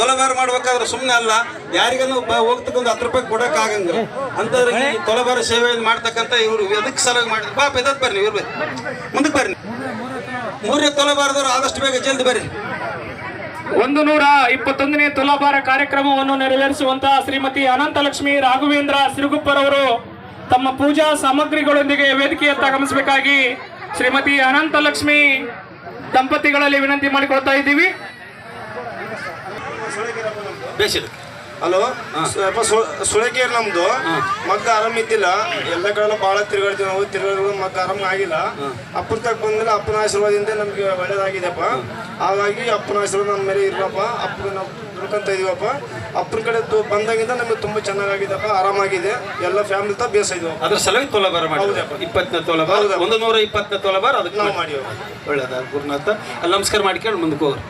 ತೊಲಬಾರ ಮಾಡ್ಬೇಕಾದ್ರೆ ಸುಮ್ಮನೆ ಅಲ್ಲ. ಯಾರಿಗನ್ನು ಹೋಗ್ತಕ್ಕಂಥ ಹತ್ತು ರೂಪಾಯಿ ಕೊಡಕ್ ಆಗಂಗಿಲ್ಲ. ಅಂತಂದ್ರೆ ಈ ತೊಲಬಾರ ಸೇವೆಯನ್ನು ಮಾಡ್ತಕ್ಕಂಥ ಇವರು ಎದಕ್ಕೆ ಸಲುವಾಗಿ ಮಾಡಿದ್ರು? ಪಾಪ ಎದ್ ಬರ್ರಿ ಇವ್ರು ಮುಂದಕ್ಕೆ ಬರ್ರಿ ಮೂರನೇ ತೊಲಬಾರದವ್ರು ಆದಷ್ಟು ಬೇಗ ಜಲ್ದಿ ಬರ್ರಿ. ಒಂದು ನೂರ ಇಪ್ಪತ್ತೊಂದನೇ ತುಲಾಭಾರ ಕಾರ್ಯಕ್ರಮವನ್ನು ನೆರವೇರಿಸುವಂತಹ ಶ್ರೀಮತಿ ಅನಂತಲಕ್ಷ್ಮಿ ರಾಘವೇಂದ್ರ ಸಿರುಗುಪ್ಪರವರು ತಮ್ಮ ಪೂಜಾ ಸಾಮಗ್ರಿಗಳೊಂದಿಗೆ ವೇದಿಕೆಯತ್ತ ಗಮನಿಸಬೇಕಾಗಿ ಶ್ರೀಮತಿ ಅನಂತಲಕ್ಷ್ಮಿ ದಂಪತಿಗಳಲ್ಲಿ ವಿನಂತಿ ಮಾಡಿಕೊಳ್ತಾ ಇದ್ದೀವಿ. ಬೇಸಿರು ಹಲೋ? ಸ್ವಲ್ಪ ಸುಳಕೇರ್ ನಮ್ದು. ಮಗ್ಗ ಆರಾಮ್ ಇದ್ದಿಲ್ಲ. ಎಲ್ಲ ಕಡೆ ಭಾಳ ತಿರುಗಾಡ್ತೀವಿ ನಾವು. ತಿರುಗಾಡಿದ್ರು ಮಗ್ಗ ಆರಾಮ್ ಆಗಿಲ್ಲ. ಅಪ್ಪನ ತಕ್ಕ ಬಂದ್ಮೇಲೆ ಅಪ್ಪನ ಆಶೀರ್ವಾದಿಂದ ನಮ್ಗೆ ಒಳ್ಳೇದಾಗಿದೆಪ್ಪ ಹಾಗಾಗಿ ಅಪ್ಪನ ಆಶೀರ್ವಾದ ನಮ್ಮ ಮೇಲೆ ಇರಪ್ಪ ಅಪ್ಪನ ನಾವು ದುಡ್ಕೊಂತ ಇದೀವಪ್ಪ. ಅಪ್ಪನ ಕಡೆ ಬಂದಾಗಿಂದ ನಮಗೆ ತುಂಬಾ ಚೆನ್ನಾಗಿದೆಪ್ಪ ಆರಾಮಾಗಿದೆ. ಎಲ್ಲ ಫ್ಯಾಮಿಲಿ ತ ಬೇಸ ಇದೀವಪ್ಪ ಅದ್ರ ಸಲುವಾಗಿ ತೊಲಬಾರ ಮಾಡಿ ಹೌದಪ್ಪ. ಇಪ್ಪತ್ತನೇ ತೊಲಬಾರ. ಒಂದು ನೂರ ಇಪ್ಪತ್ತನೇ ತೊಲಬಾರ ಅದಕ್ಕೆ ನಾವು ಮಾಡಿ ಮಾಡಿವ ಒಳ್ಳೇದ ಗುರುನಾಥ. ಅಲ್ಲಿ ನಮಸ್ಕಾರ ಮಾಡ್ಕೊಂಡು ಮುಂದಕ್ಕೆ ಹೋಗ್ರಿ.